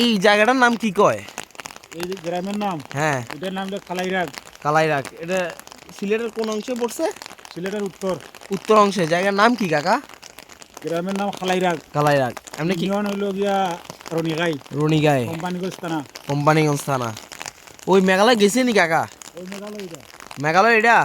এই জায়গাটার নাম কি কয়? এই যে গ্রামের নাম হ্যাঁ। এটার নাম হলো খালাইরাগ কালাইরাক এটা সিলেটের কোন অংশে পড়ছে? সিলেটের উত্তর। উত্তর অংশে। জায়গার নাম কি কাকা? গ্রামের নাম খালাইরাগ কালাইরাগ। এমনি কি? ইউনিয়ন হইল গিয়া রনিগাই। রনিগায় কোম্পানিগঞ্জ থানা। কোম্পানিগঞ্জ থানা। ওই মেঘালয় গেছেন নি কাকা? ওই মেঘালয় এটা। মেঘালয় এটা?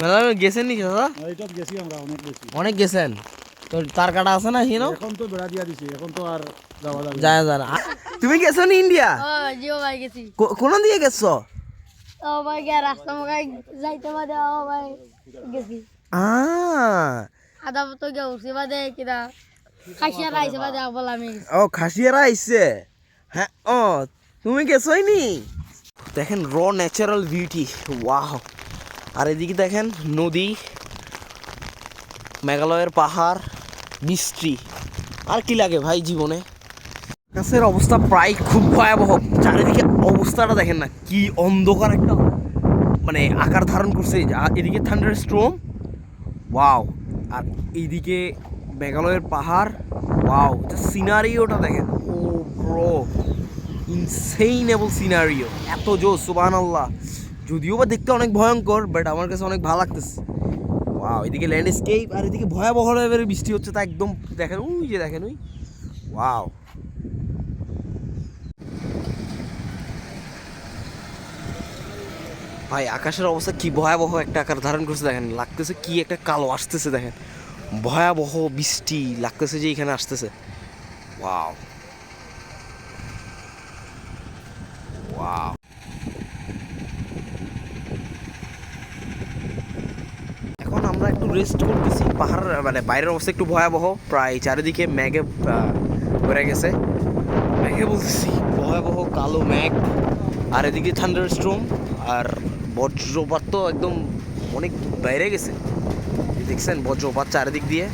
মেঘালয় গেছেন নি দাদা এইটাত গেছি আমরা অনেক বেশি অনেক গেছেন? তো তার কাটা আছে না হিনো এখন তো বেড়া দিয়া দিছে এখন তো আর যাওয়া যাবে যায় যায় না। তুমি গেছো নি ইন্ডিয়া? ও জিও ভাই গেছি। কোন দিয়ে গেছো? ও ভাই গিয়া রাস্তা মুখে যাইতে বাদে ও ভাই গেছি। আহ আদা তো গিয়া উঠছি বাদে কিনা খাইছিয়া রাইছে বাদে বল আমি। ও খাসিয়ারা আইছে? হ্যাঁ ও তুমি গেছোই নি? দেখেন র ন্যাচারাল বিউটি ওয়াও আর এদিকে দেখেন নদী মেঘালয়ের পাহাড় মিষ্টি আর কি লাগে ভাই জীবনে? আকাশের অবস্থা প্রায় খুব ভয়াবহ। চারিদিকে অবস্থাটা দেখেন না, কি অন্ধকার একটা মানে আকার ধারণ করছে। এদিকে থান্ডার স্ট্রোম ওয়াও আর এইদিকে মেঘালয়ের পাহাড় ওয়াও সিনারিওটা দেখেন, ও ব্রো ইনসেইনেবল সিনারিও এত জো সুবান আল্লাহ যদিও বা দেখতে অনেক ভয়ঙ্কর বাট আমার কাছে অনেক ভালো লাগতেছে। ওয়াও এদিকে ল্যান্ডস্কেপ আর এদিকে ভয়াবহ লেভেলের বৃষ্টি হচ্ছে, তা একদম দেখেন, ওই যে দেখেন, ওই। ওয়াও ভাই, আকাশের অবস্থা কি ভয়াবহ একটা আকার ধারণ করছে, দেখেন, লাগতেছে কি একটা কালো আসতেছে, দেখেন। ভয়াবহ বৃষ্টি লাগতেছে যে এখানে আসতেছে। ওয়াও ওয়াও এখন আমরা একটু রেস্ট করতেছি পাহাড় মানে বাইরের অবস্থা একটু ভয়াবহ। প্রায় চারিদিকে ম্যাগে ভরে গেছে। ম্যাগে বলতেছি ভয়াবহ কালো ম্যাগ আর এদিকে থান্ডার স্ট্রোম আর বজ্রপাত তো একদম অনেক বাইরে গেছে। দেখছেন বজ্রপাত চারিদিক দিয়ে.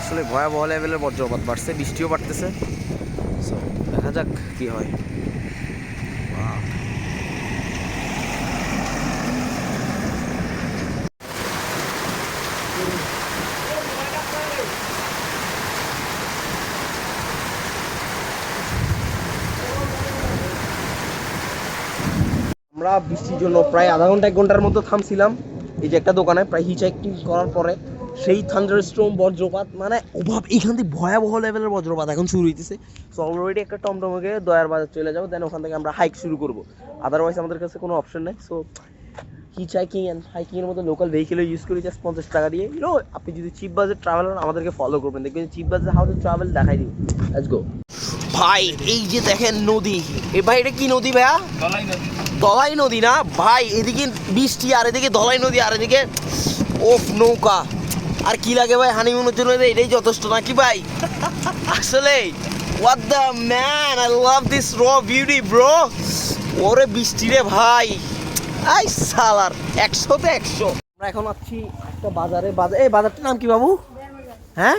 আসলে ভয়াবহ লেভেলের বজ্রপাত বাড়ছে বৃষ্টিও বাড়তেছে। So, দেখা যাক কি হয়। আমরা বৃষ্টির জন্য প্রায় আধা ঘণ্টা, এক ঘণ্টার মতো থামছিলাম। এই যে একটা দোকানে, প্রায় হিচাইকিং করার পরে সেই থান্ডার স্ট্রোম বজ্রপাত মানে অভাব, এইখান থেকে ভয়াবহ লেভেলের বজ্রপাত এখন শুরু হইতেছে। সো অলরেডি একটা টমটমকে দয়ার বাজার চলে যাব দেন ওখান থেকে আমরা হাইক শুরু করব। আদারওয়াইজ আমাদের কাছে কোনো অপশন নেই। সো অ্যান্ড হাইকিং এর মতো লোকাল ভেহিকেল ইউজ করি জাস্ট পঞ্চাশ টাকা দিয়ে। ইউনো আপনি যদি চিপ বাজেট ট্রাভেল আমাদেরকে ফলো করবেন। দেখবেন cheap budget how to travel দেখাই দিই লেটস গো ভাই, এই যে দেখেন নদী। এ ভাই, এটা কি নদী ভাইয়া? দলাই নদী না? ভাই, এদিকে বৃষ্টি আর এদিকে দলাই নদী আর এদিকে ওফ, নৌকা। আর কি লাগে ভাই হানিমুনের জন্য এটাই যথেষ্ট নাকি ভাই? আসলে what the man I love this raw beauty bro ওরে বৃষ্টি রে ভাই। আই সালার একশোতে একশো। আমরা এখন আছি একটা বাজারে। বাজার এই বাজারটার নাম কি বাবু? হ্যাঁ?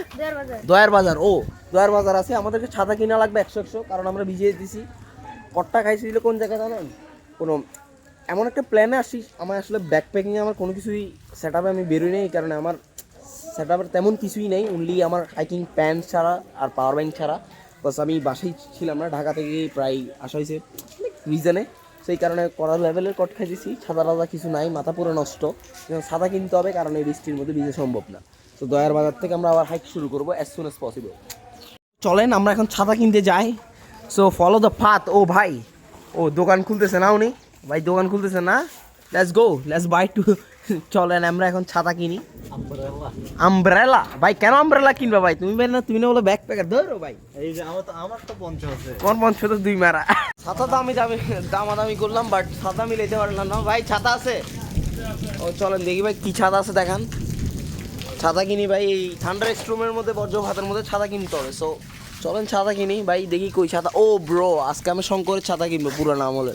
দয়ার বাজার, ও। দয়ার বাজার আছে। আমাদেরকে ছাতা কিনা লাগবে একশো একশো, কারণ আমরা ভিজিয়ে দিছি। কট্টা খাইছিল কোন জায়গায় জানেন? কোনো, এমন একটা প্ল্যানে আসি, আমার আসলে ব্যাকপ্যাকিংয়ে আমার কোনো কিছুই সেট আপে আমি বেরোই নেই কারণে আমার সেট আপের তেমন কিছুই নেই অনলি আমার হাইকিং প্যান্ট ছাড়া আর পাওয়ার ব্যাংক ছাড়া। প্লাস আমি বাসায় ছিলাম না, ঢাকা থেকে প্রায় আসা হয়েছে রিজনে সেই কারণে কড়া লেভেলের কট খাইতেছি ছাদা টাদা কিছু নাই, মাথা পুরো নষ্ট। ছাতা কিনতে হবে, কারণ এই বৃষ্টির মধ্যে ভিজে সম্ভব না। তো দয়ার বাজার থেকে আমরা আবার হাইক শুরু করব অ্যাজ সুন অ্যাজ পসিবল চলেন, আমরা এখন ছাতা কিনতে যাই। সো ফলো দ্য পাথ ও ভাই। ও দোকান খুলতেছে না উনি? ভাই দোকান খুলতেছে না? Let's go let's buy two চলেন আমরা এখন ছাতা কিনি। আমব্রেলা ভাই কেন আমব্রেলা কিনবা ভাই? তুমি ভাই না তুমি না বলো ব্যাগ প্যাকার ধরো ভাই। এই যে আমার তো আমার তো পঞ্চাশ আছে। কোন পঞ্চ তো দুই মারা। ছাতা দামি দামি দামাদামি করলাম বাট ছাতা আমি লেতে পারলাম না। ভাই ছাতা আছে। ও চলেন দেখি ভাই কি ছাতা আছে দেখান। ছাতা কিনি ভাই এই ঠান্ডার স্ট্রুমের মধ্যে বজ্র ভাতের মধ্যে ছাতা কিনতে হবে সো চলেন ছাতা কিনি। ভাই, দেখি কই ছাতা। ও ব্রো আজকে আমি শঙ্করের ছাতা কিনবো পুরানো আমলে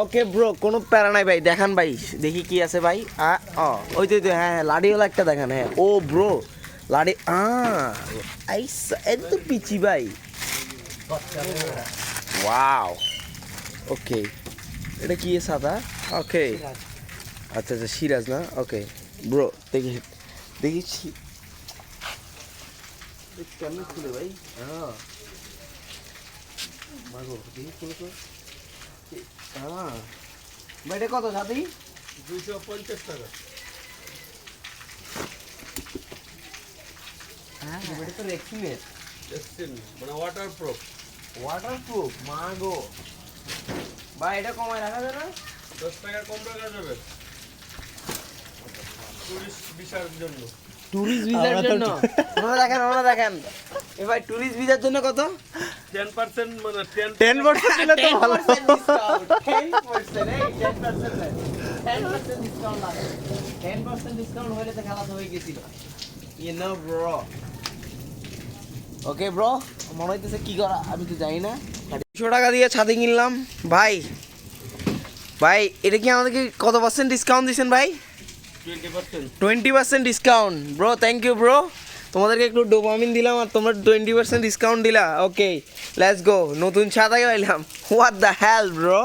ওকে ব্রো কোনো প্যারা নাই ভাই, দেখান ভাই, দেখি কি আছে ভাই। ওই তো হ্যাঁ হ্যাঁ লাডিওয়ালা একটা দেখান হ্যাঁ। ও ব্রো লাডি আইসা, এত পিচি ভাই। ওয়াও ওকে এটা কি ছাতা? ওকে আচ্ছা আচ্ছা সিরাজ না? ওকে ব্রো দেখি দেখি কেমন খুলে ভাই? হ্যাঁ। মাগো খুলে তো হ্যাঁ। ভাই এটা কত সাথী? দুইশো পঞ্চাশ টাকা। হ্যাঁ। এটা তো রেক্সিনের দেখছেন মানে ওয়াটার প্রুফ ওয়াটারপ্রুফ মাগো। ভাই এটা কমায় রাখা যাবে না? দশ টাকা কম রাখা যাবে। টুরিস্ট ভিসার জন্য। টুরিস্ট ভিসার জন্য। ওনারা দেখেন ওনারা দেখেন। এ ভাই টুরিস্ট ভিসার জন্য কত? টেন পার্সেন্ট মানে টেন টেন পার্সেন্ট দিলে তো ভালো। 10% discount, 10%, এই 10% না, 10% discount লাগে। 10% discount হলে তো খেলা হয়ে গেছিল। You know, bro. Okay, bro? মনে হইতেছে কি করা? আমি তো জানি না। দুশো টাকা দিয়ে ছাদে কিনলাম। ভাই ভাই এটা কি আমাদেরকে কত পার্সেন্ট ডিসকাউন্ট দিচ্ছেন ভাই? Twenty percent discount bro thank you bro তোমাদেরকে একটু ডোপামিন দিলাম আর তোমরা টোয়েন্টি পার্সেন্ট ডিসকাউন্ট দিলা। ওকে লেটস গো নতুন ছাতা পাইলাম what the hell bro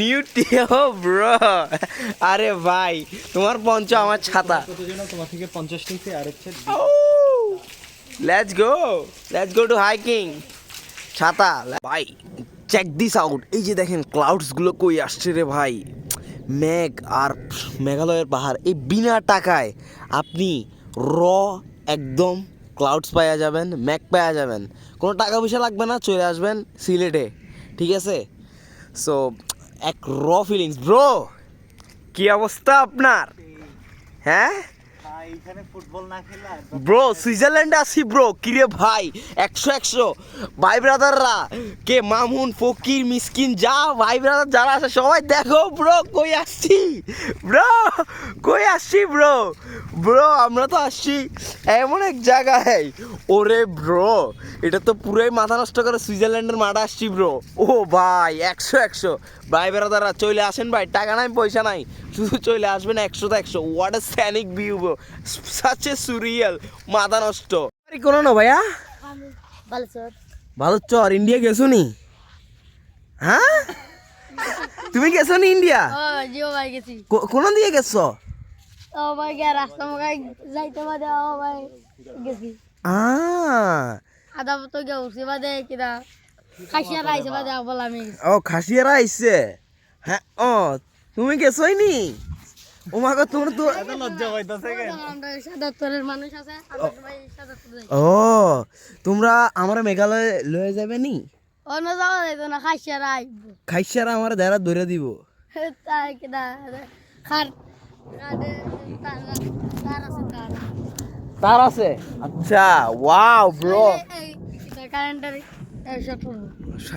new টিও ব্রো আরে ভাই তোমার পঞ্চ আমার ছাতা। কত তোমার থেকে পঞ্চাশ নিচ্ছে আর হচ্ছে let's go let's go to hiking ছাতা ভাই চেক দিস আউট এই যে দেখেন ক্লাউডসগুলো কই আসছে রে ভাই। মেঘ আর মেঘালয়ের পাহাড়, এই বিনা টাকায় আপনি র একদম ক্লাউডস পাওয়া যাবেন ম্যাক পাওয়া যাবেন। কোনো টাকা পয়সা লাগবে না, চলে আসবেন সিলেটে, ঠিক আছে? সো এক র ফিলিংস ব্রো কী অবস্থা আপনার? হ্যাঁ? ব্রো সুইজারল্যান্ডে আসি ব্রো কিরে ভাই? একশো একশো। ভাই ব্রাদাররা কে মামুন ফকির মিসকিন যা ভাই ব্রাদার যারা আছে সবাই দেখো ব্রো কই আসছি? ব্রো কই আসছি ব্রো ব্রো আমরা তো আসছি এমন এক জায়গায়। ওরে ব্রো এটা তো পুরোই মাথা নষ্ট করে সুইজারল্যান্ডের মাঠে আসছি ব্রো ও ভাই একশো একশো। ভাই ব্রাদাররা চলে আসেন ভাই। টাকা নাই পয়সা নাই। শুধু চলে আসবেন একশো তো একশো। What a scenic view such a surreal মাথা নষ্ট। কোনো না ভাইয়া? ভালো স্যার ভালো চর ইন্ডিয়া গেছো নি হ্যাঁ? তুমি গেছো নি ইন্ডিয়া জিও ভাই গেছি। কোন দিকে গেছো? ও ভাই গিয়া রাস্তা মোকায় যাইতে বাদে ও ভাই গেছি। আহ আদা তো গিয়া উঠছি বাদে কিনা খাইছিয়া রাইছে বাদে বল আমি ও খাসিয়ারা আইছে? হ্যাঁ ও তুমি গেছোই নি ও মা গো তোমার তো লজ্জা পাইতেছে আমরা সাদাত্তরের মানুষ আছে আমরা সবাই সাদাত্তর ও তোমরা আমার মেঘালয় লয়ে যাবে নি অন্য যাওয়া যাইতো না খাইছিয়া রাইব খাইসারা আমার দেরা ধরে দিব। তাই কিনা খার কাটে তার আছে তার। তার আছে? আচ্ছা ওয়াও ব্রো কারেন্টের শট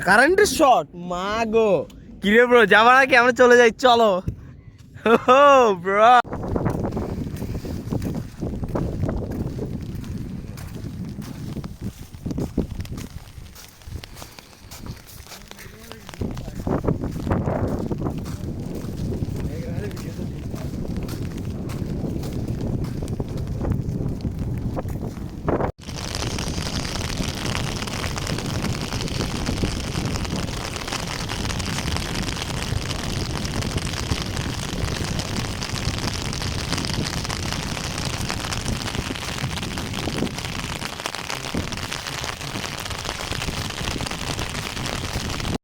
কারেন্টের শট মা গো কিরে ব্রো যাবার আগে আমরা চলে যাই চলো। ব্রো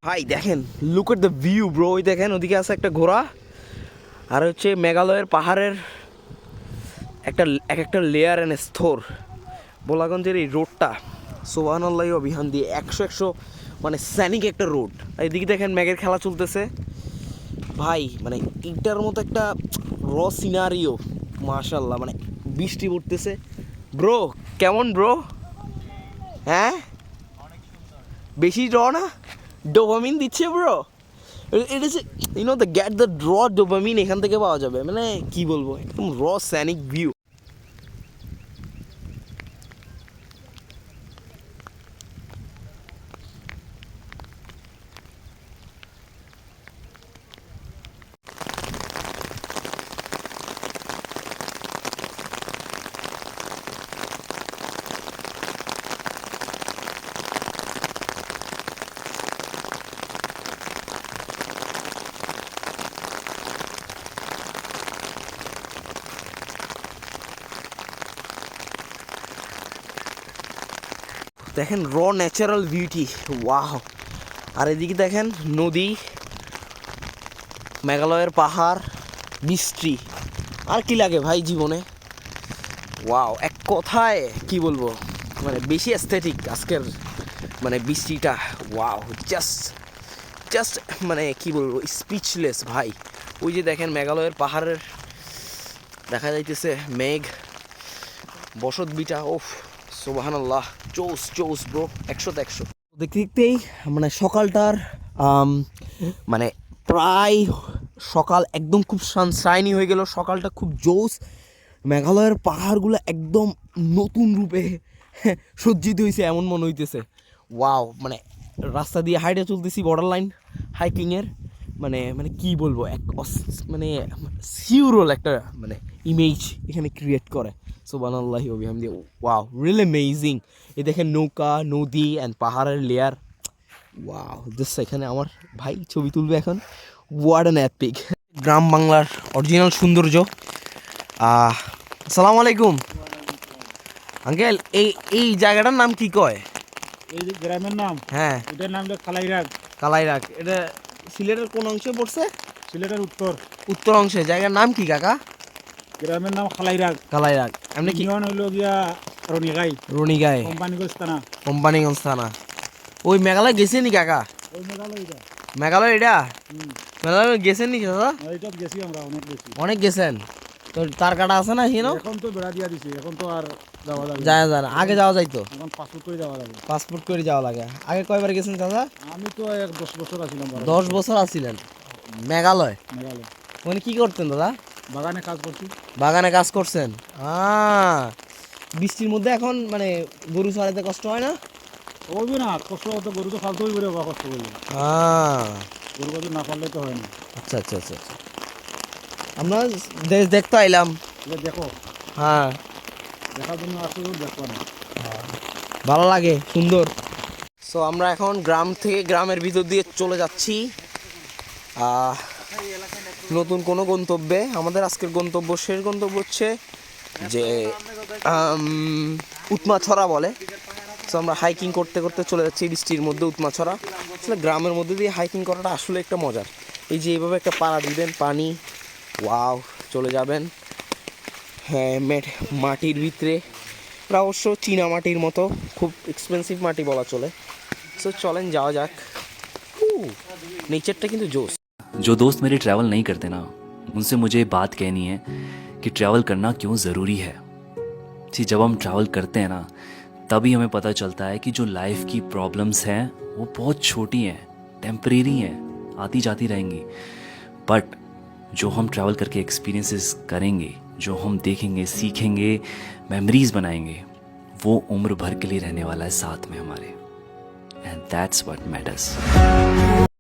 ভাই, দেখেন look at the view bro ওই দেখেন, ওদিকে আছে একটা ঘোড়া, আর হচ্ছে মেঘালয়ের পাহাড়ের একটা, এক একটা লেয়ার অ্যান্ড স্থর বোলাগঞ্জের এই রোডটা সোবাহানাল্লাহ অভিহান দিয়ে একশো একশো মানে স্যানিক একটা রোড এদিকে দেখেন ম্যাগের খেলা চলতেছে। ভাই মানে এইটার মতো একটা র সিনারিও মাশাল্লাহ মানে বৃষ্টি পড়তেছে। ব্রো কেমন ব্রো হ্যাঁ? বেশি র না? ডোপামিন দিচ্ছে bro it is you know the get the draw dopamine এখান থেকে পাওয়া যাবে। মানে কি বলব? একদম র স্যানিক ভিউ দেখেন র ন্যাচারাল বিউটি ওয়াহ আর এদিকে দেখেন নদী, মেঘালয়ের পাহাড় মিষ্টি আর কি লাগে ভাই জীবনে? ওয়াও এক কথায় কি বলব? মানে বেশি অ্যাস্থেটিক আজকের মানে বৃষ্টিটা ওয়াও জাস্ট জাস্ট মানে কি বলব স্পিচলেস ভাই। ওই যে দেখেন মেঘালয়ের পাহাড়ের, দেখা যাইতেছে মেঘ, বসত বিটা ওফ সোবাহান আল্লাহ চৌস চৌস ব্রো একশোতে একশো। দেখতে দেখতেই মানে সকালটার মানে প্রায় সকাল একদম খুব সানশাইনি হয়ে গেল। সকালটা খুব জোস। মেঘালয়ের পাহাড়গুলো একদম নতুন রূপে সজ্জিত হয়েছে এমন মনে হইতেছে। ওয়াও মানে রাস্তা দিয়ে হাইটে চলতেছি বর্ডার লাইন হাইকিংয়ের মানে মানে কি বলব এক মানে সিউরল একটা মানে ইমেজ এখানে ক্রিয়েট করে। সোবানাল্লাহি অবিহামদি ওয়াও রিয়েল অ্যামেজিং এই দেখেন নৌকা নদী অ্যান্ড পাহাড়ের লেয়ার ওয়াও দিস এখানে আমার ভাই ছবি তুলবে এখন। ওয়ার্ড অ্যান্ড অ্যাপিক গ্রাম বাংলার অরিজিনাল সৌন্দর্য। আহ আসসালামু আলাইকুম। আঙ্কেল এই এই জায়গাটার নাম কি কয়? এই যে গ্রামের নাম? হ্যাঁ। এটার নাম হলো খালাইরাগ কালাইরাক এটা সিলেটের কোন অংশে পড়ছে? সিলেটের উত্তর। উত্তর অংশে। জায়গার নাম কি কাকা? গ্রামের নাম খালাইরাগ। খালাইরাগ। এমনি কি ইউনিয়ন হইল গিয়া রনিগাই। রনিগাই। কোম্পানিগঞ্জ থানা। কোম্পানিগঞ্জ থানা। ওই মেঘালয় গেছে নি কাকা? ওই মেঘালয় এটা। মেঘালয় এটা? মেঘালয় গেছেন নি কাকা? এটা গেছি আমরা অনেক গেছি। অনেক গেছেন? তো তার কাটা আছে না হিনো এখন তো বেড়া দিয়া দিছি এখন তো আর যাওয়া যাবে যায় যায় আগে যাওয়া যাইতো? এখন পাসপোর্ট করে যাওয়া যাবে পাসপোর্ট করে যাওয়া লাগে। আগে কয়বার গেছেন দাদা আমি তো এক দশ বছর আছিলাম দশ বছর আছিলেন? মেঘালয়? মেঘালয়। ওখানে কি করতেন দাদা? বাগানে কাজ করছি। বাগানে কাজ করছেন? আহ বৃষ্টির মধ্যে এখন মানে গরু চড়াইতে কষ্ট হয় না? করবি না কষ্ট তো গরু তো ফালতু করে কষ্ট করবে আহ। গরু না পারলে তো হয় না। আচ্ছা আচ্ছা আচ্ছা আচ্ছা। আমরা দেশ দেখতে আইলাম। দেখো। হ্যাঁ। দেখার জন্য আসলে দেখব না। ভালো লাগে সুন্দর। সো আমরা এখন গ্রাম থেকে গ্রামের ভিতর দিয়ে চলে যাচ্ছি। নতুন কোনো গন্তব্যে। আমাদের আজকের গন্তব্য শেষ গন্তব্য হচ্ছে যে উৎমাছড়া বলে। সো আমরা হাইকিং করতে করতে চলে যাচ্ছি বৃষ্টির মধ্যে উৎমাছড়া। আসলে গ্রামের মধ্যে দিয়ে হাইকিং করাটা আসলে একটা মজার। এই যে এইভাবে একটা পাড়া দিবেন পানি ওয়াও চলে যাবেন হ্যাঁ মেট মাটির ভিতরে এটা অবশ্য চীনা মাটির মতো খুব এক্সপেন্সিভ মাটি বলা চলে সো চলেন যাওয়া যাক নেচারটা কিন্তু জোস जो दोस्त मेरे ट्रैवल नहीं करते ना उनसे मुझे ये बात कहनी है कि ट्रैवल करना क्यों ज़रूरी है जी जब हम ट्रैवल करते हैं ना तभी हमें पता चलता है कि जो लाइफ की प्रॉब्लम्स हैं वो बहुत छोटी हैं टेम्परेरी हैं आती जाती रहेंगी बट जो हम ट्रैवल करके एक्सपीरियंसेस करेंगे, जो हम देखेंगे, सीखेंगे मेमोरीज बनाएँगे, वो उम्र भर के लिए रहने वाला है साथ में हमारे। And that's what matters